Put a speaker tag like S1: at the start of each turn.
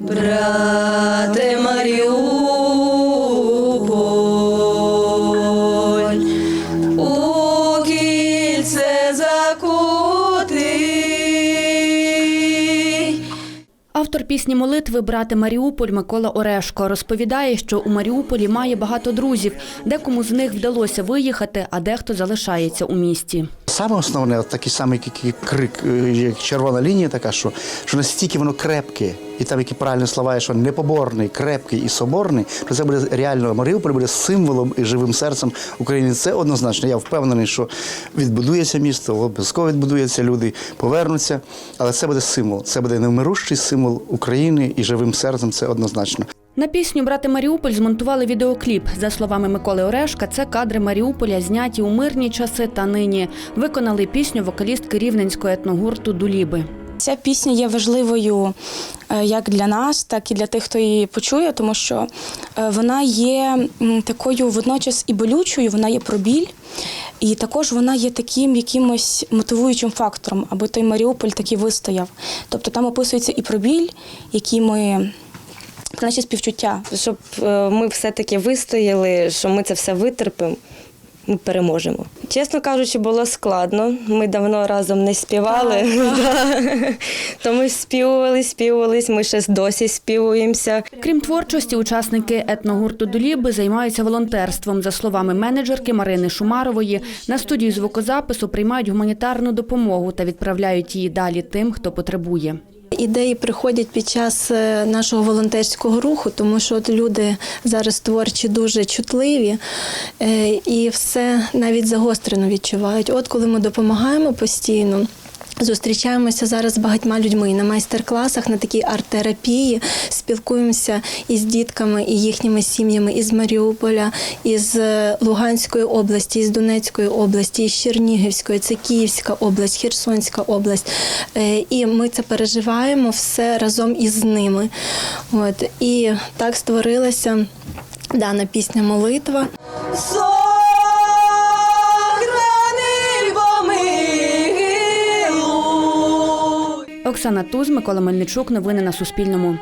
S1: Брате Маріуполь, у кільце закутий.
S2: Автор пісні молитви брати Маріуполь Микола Орешко розповідає, що у Маріуполі має багато друзів. Декому з них вдалося виїхати, а дехто залишається у місті.
S3: Саме основне, от такий самий крик, е, як червона лінія, така, що, що настільки воно крепке, і там які правильні слова, що непоборний, крепкий і соборний, то це буде реально Маріуполь буде символом і живим серцем України. Це однозначно. Я впевнений, що відбудується місто, обов'язково відбудується, люди повернуться. Але це буде символ. Це буде невмирущий символ України і живим серцем. Це однозначно.
S2: На пісню Брати Маріуполь змонтували відеокліп. За словами Миколи Орешка, це кадри Маріуполя, зняті у мирні часи та нині. Виконали пісню вокалістки рівненського етногурту Дуліби.
S4: Ця пісня є важливою е, як для нас, так і для тих, хто її почує, тому що е, вона є такою водночас і болючою, вона є про біль, і також вона є таким якимось мотивуючим фактором, аби той Маріуполь таки вистояв. Тобто там описується і про біль, який ми. Про наші співчуття.
S5: щоб е, ми все-таки вистояли, що ми це все витерпимо, ми переможемо. Чесно кажучи, було складно. Ми давно разом не співали. То ми співували, співувались, ми ще досі співуємося.
S2: Крім творчості, учасники етногурту Дуліби займаються волонтерством. За словами менеджерки Марини Шумарової, на студію звукозапису приймають гуманітарну допомогу та відправляють її далі тим, хто потребує.
S6: Ідеї приходять під час е, нашого волонтерського руху, тому що от люди зараз творчі дуже чутливі е, і все навіть загострено відчувають. От коли ми допомагаємо постійно. Зустрічаємося зараз з багатьма людьми на майстер-класах, на такій арт-терапії, спілкуємося із дітками і їхніми сім'ями із Маріуполя, із е, Луганської області, із Донецької області, із Чернігівської, це Київська область, Херсонська область. Е, І ми це переживаємо все разом із ними. От. І так створилася дана пісня Молитва.
S2: Оксана Туз, Микола Мельничук. Новини на Суспільному.